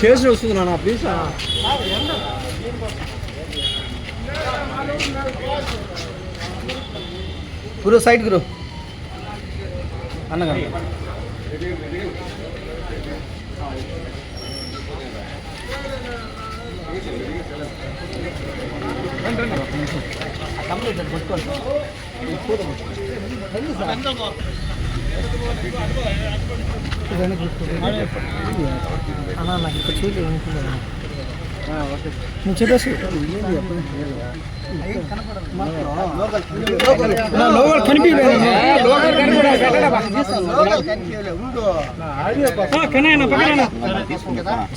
చేసి వస్తుంది నాన్న ప్లీజ్ గురు సైడ్ గురు. అన్నగా అన్న నాకు ఇక్కడ చూడలేదు నువ్వు చెప్పేసి. లోగల్ కనిపించలేదు.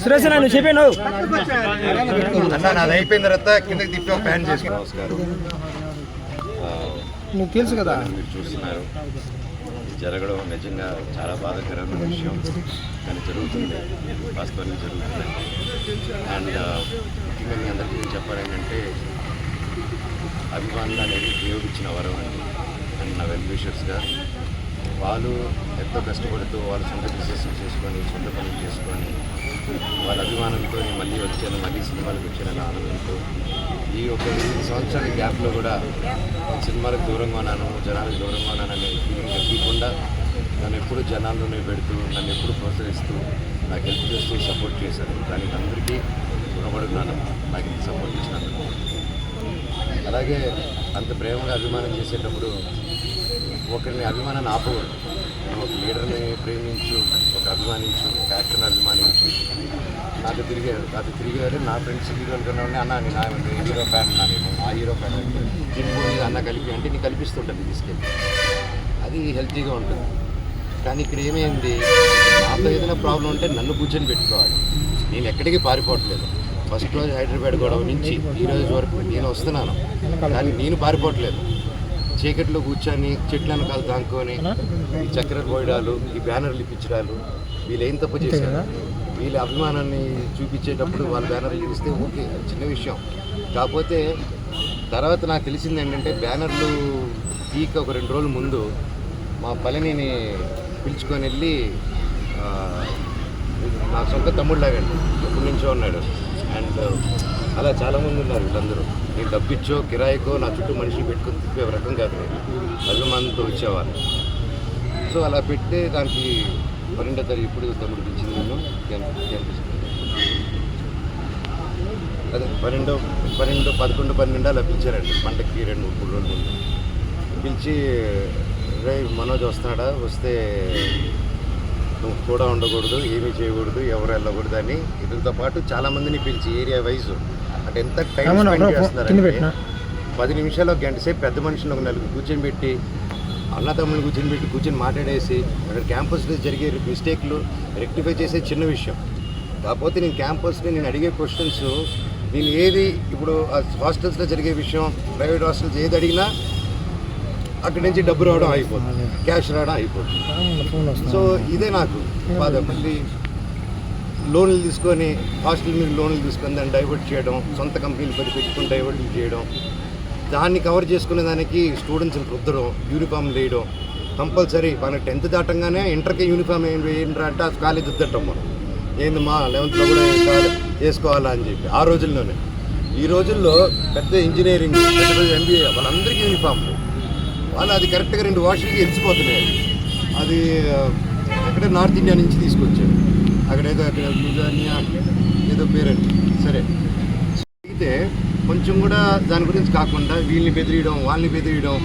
సురేష్ నువ్వు చెప్పాను అన్న నాది అయిపోయిన తర్వాత కిందకి తిప్పి ఒక ప్యాన్ చేసుకో. నమస్కారం నువ్వు తెలుసు కదా. మీరు చూస్తున్నారు. జరగడం నిజంగా చాలా బాధాకరమైన విషయం. కానీ జరుగుతుంది. వాస్తవానికి జరుగుతుంది. అండ్ ముఖ్యంగా మీ అందరికీ చెప్పాలంటే ఏంటంటే అభిమానులు అనేది ఉపయోగించిన వరం అండి. అండ్ నా వెల్ విషర్స్గా వాళ్ళు ఎంతో కష్టపడుతూ వాళ్ళ సొంత బిజినెస్ చేసుకొని సొంత పనులు చేసుకొని వాళ్ళ అభిమానంతో నేను మళ్ళీ వచ్చాను మళ్ళీ సినిమాలకు వచ్చానని ఆనందంతో ఈ ఒక ఎనిమిది సంవత్సరాల గ్యాప్లో కూడా సినిమాలకు దూరంగా ఉన్నాను జనాలకు దూరంగా ఉన్నానని తగ్గకుండా నన్ను ఎప్పుడు జనాల్లోనే పెడుతూ నన్ను ఎప్పుడు ప్రోత్సహిస్తూ నాకు హెల్ప్ చేస్తూ సపోర్ట్ చేశారు. దానికి అందరికీ రుణపడుతున్నాను నాకు ఇంత సపోర్ట్ ఇచ్చినందుకు. అలాగే అంత ప్రేమగా అభిమానం చేసేటప్పుడు ఒకరిని అభిమానాన్ని ఆపకూడదు. ఒక లీడర్ని ప్రేమించు ఒక అభిమానించు ఒక యాక్టర్ని అభిమానించు. నాకు తిరిగారు నాకు తిరిగారు నా ఫ్రెండ్స్ హీరోలు కన్నా అన్న నేను ఆయన హీరో ఫ్యాన్ నా నేను ఆ హీరో ఫ్యాన్ అంటే దీని అన్న కలిపి అంటే నీకు కల్పిస్తుంటుంది తీసుకెళ్ళి అది హెల్తీగా ఉంటుంది. కానీ ఇక్కడ ఏమైంది? నాతో ఏదైనా ప్రాబ్లం ఉంటే నన్ను కూర్చొని పెట్టుకోవాలి. నేను ఎక్కడికి పారిపోవట్లేదు. ఫస్ట్ రోజు హైదరాబాద్ గొడవ నుంచి ఈ రోజు వరకు నేను వస్తున్నాను. కానీ నేను పారిపోవట్లేదు. చీకట్లో కూర్చొని చెట్ల వెనకాల దాంకొని ఈ చక్కెర పోయడాలు ఈ బ్యానర్లు ఇప్పించడాలు వీళ్ళు ఏం తప్పు చేశారు? వీళ్ళ అభిమానాన్ని చూపించేటప్పుడు వాళ్ళ బ్యానర్లు ఇస్తే ఓకే చిన్న విషయం. కాకపోతే తర్వాత నాకు తెలిసింది ఏంటంటే బ్యానర్లు పీక్ ఒక రెండు రోజుల ముందు మా పళనిని పిలుచుకొని వెళ్ళి నా సొంత తమ్ముడు ఎప్పటి నుంచో ఉన్నాడు. అండ్ అలా చాలామంది ఉన్నారు వీళ్ళందరూ. నేను డబ్బిచ్చో కిరాయికో నా చుట్టూ మనిషిని పెట్టుకుని తిప్పే రకం కాదు. అభిమానంతో వచ్చేవాళ్ళు. సో అలా పెడితే దానికి పన్నెండో తారీఖు ఇప్పుడు తమ్ముడు పిలిచింది నేను అదే పన్నెండు పన్నెండు పదకొండు పన్నెండు అలా పిలిచారండి. పంటకి రెండు మూడు రోజులు ముందు. పిలిచి రే మనోజ్ వస్తున్నాడా? వస్తే నువ్వు కూడా ఉండకూడదు ఏమీ చేయకూడదు ఎవరు వెళ్ళకూడదు అని ఇతనితో పాటు చాలా మందిని పిలిచి ఏరియా వైజ్. అంటే ఎంత టైం స్పెండ్ చేస్తున్నారంటే. పది నిమిషాలు ఒక గంట సేపు పెద్ద మనుషులు ఒక నలుగురు కూర్చొని పెట్టి అన్నదమ్ములు కూర్చొని పెట్టి కూర్చొని మాట్లాడేసి అక్కడ క్యాంపస్లో జరిగే మిస్టేక్లు రెక్టిఫై చేసే చిన్న విషయం. కాకపోతే నేను క్యాంపస్లో నేను అడిగే క్వశ్చన్స్ నేను ఏది ఇప్పుడు హాస్టల్స్లో జరిగే విషయం ప్రైవేట్ హాస్టల్స్ ఏది అడిగినా అక్కడి నుంచి డబ్బు రావడం అయిపోతుంది క్యాష్ రావడం అయిపోతుంది సో ఇదే నాకు బాధ. మళ్ళీ లోన్లు తీసుకొని హాస్టల్ మీద లోన్లు తీసుకొని దాన్ని డైవర్ట్ చేయడం సొంత కంపెనీలు పెట్టి పెట్టుకుని డైవర్ట్ చేయడం దాన్ని కవర్ చేసుకునే దానికి స్టూడెంట్స్ని రుద్దడం యూనిఫామ్ వేయడం కంపల్సరీ మన టెన్త్ దాటంగానే ఇంటర్కి యూనిఫామ్ ఏం వేయండి అంటే ఆ కాలేజ్ వద్దటం మనం. ఏంది మా లెవెన్త్లో కూడా చేసుకోవాలా వేసుకోవాలా అని చెప్పి ఆ రోజుల్లోనే. ఈ రోజుల్లో పెద్ద ఇంజనీరింగ్ పెద్ద ఎంబీఏ వాళ్ళందరికీ యూనిఫామ్లు వాళ్ళు అది కరెక్ట్గా రెండు వాషులకి ఎలిసిపోతున్నాయి అది ఆ, ఎక్కడ నార్త్ ఇండియా నుంచి తీసుకొచ్చారు. అక్కడ ఏదో అక్కడ లుధానియా ఏదో పేరండి. సరే. అయితే కొంచెం కూడా దాని గురించి కాకుండా వీళ్ళని బెదిరియడం వాళ్ళని బెదిరియడం.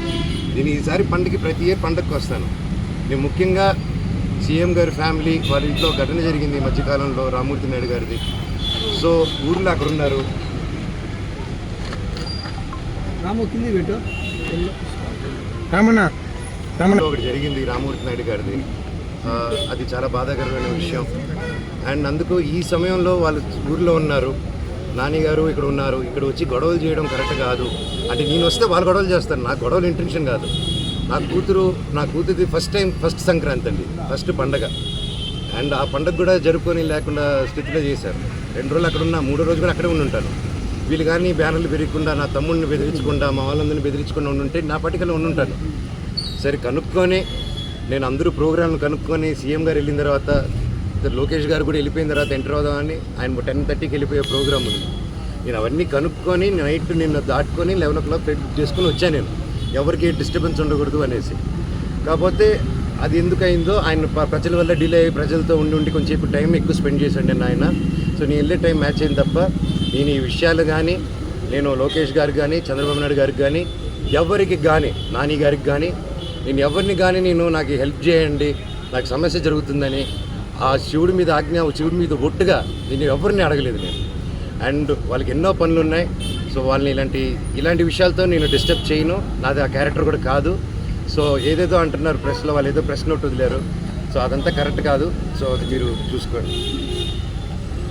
నేను ఈసారి పండగకి ప్రతి ఇయర్ పండగకి వస్తాను. నేను ముఖ్యంగా సీఎం గారి ఫ్యామిలీ వాళ్ళ ఇంట్లో ఘటన జరిగింది ఈ మధ్యకాలంలో రామూర్తి నాయుడు గారిది. సో ఊర్లో అక్కడ ఉన్నారు. రాము కింది పెట్టు. రామన్న రామన్న ఒకటి జరిగింది రామూర్తి నాయుడు గారిది. అది చాలా బాధాకరమైన విషయం. అండ్ అందుకు ఈ సమయంలో వాళ్ళు ఊర్లో ఉన్నారు. నాన్నగారు ఇక్కడ ఉన్నారు. ఇక్కడ వచ్చి గొడవలు చేయడం కరెక్ట్ కాదు. అంటే నేను వస్తే వాళ్ళు గొడవలు చేస్తారు. నాకు గొడవలు ఇంటెన్షన్ కాదు. నా కూతురు నా కూతురిది ఫస్ట్ టైం ఫస్ట్ సంక్రాంతి అండి. ఫస్ట్ పండగ. అండ్ ఆ పండగ కూడా జరుపుకొని లేకుండా స్థితిలో చేశారు. రెండు రోజులు అక్కడ ఉన్నా మూడో రోజు కూడా అక్కడే ఉండి ఉంటాను. వీళ్ళు కానీ బ్యానర్లు పెరగకుండా నా తమ్ముడిని బెదిరించకుండా మా వాళ్ళందరినీ బెదిరించకుండా ఉండుంటే నా పట్టికలో ఉండుంటాను. సరే కనుక్కొని నేను అందరూ ప్రోగ్రాంలు కనుక్కొని సీఎం గారు వెళ్ళిన తర్వాత లోకేష్ గారు కూడా వెళ్ళిపోయిన తర్వాత ఎంటర్ అవుదామని ఆయన టెన్ థర్టీకి వెళ్ళిపోయే ప్రోగ్రామ్ ఉంది. నేను అవన్నీ కనుక్కొని నైట్ నిన్న దాటుకొని లెవెన్ ఓ క్లాక్ ఫ్లైట్ చేసుకొని వచ్చాను నేను. ఎవరికి డిస్టర్బెన్స్ ఉండకూడదు అనేసి. కాకపోతే అది ఎందుకైందో ఆయన ప్రజల వల్ల డిలే అయ్యి ప్రజలతో ఉండి ఉండి కొంచెంసేపు టైం ఎక్కువ స్పెండ్ చేశాడు నేను ఆయన. సో నేను వెళ్ళే టైం మ్యాచ్ అయింది తప్ప నేను ఈ విషయాలు కానీ నేను లోకేష్ గారికి కానీ చంద్రబాబు నాయుడు గారికి కానీ ఎవరికి కానీ నాని గారికి కానీ నేను ఎవరిని కానీ నేను నాకు హెల్ప్ చేయండి నాకు సమస్య జరుగుతుందని ఆ శివుడి మీద ఆజ్ఞ శివుడి మీద ఒట్టుగా నేను ఎవరిని అడగలేదు నేను. అండ్ వాళ్ళకి ఎన్నో పనులు ఉన్నాయి సో వాళ్ళని ఇలాంటి ఇలాంటి విషయాలతో నేను డిస్టర్బ్ చేయను. నాది ఆ క్యారెక్టర్ కూడా కాదు. సో ఏదేదో అంటున్నారు ప్రెస్లో వాళ్ళు ఏదో ప్రెస్ నోట్ వదిలేరు. సో అదంతా కరెక్ట్ కాదు. సో అది మీరు చూసుకోండి.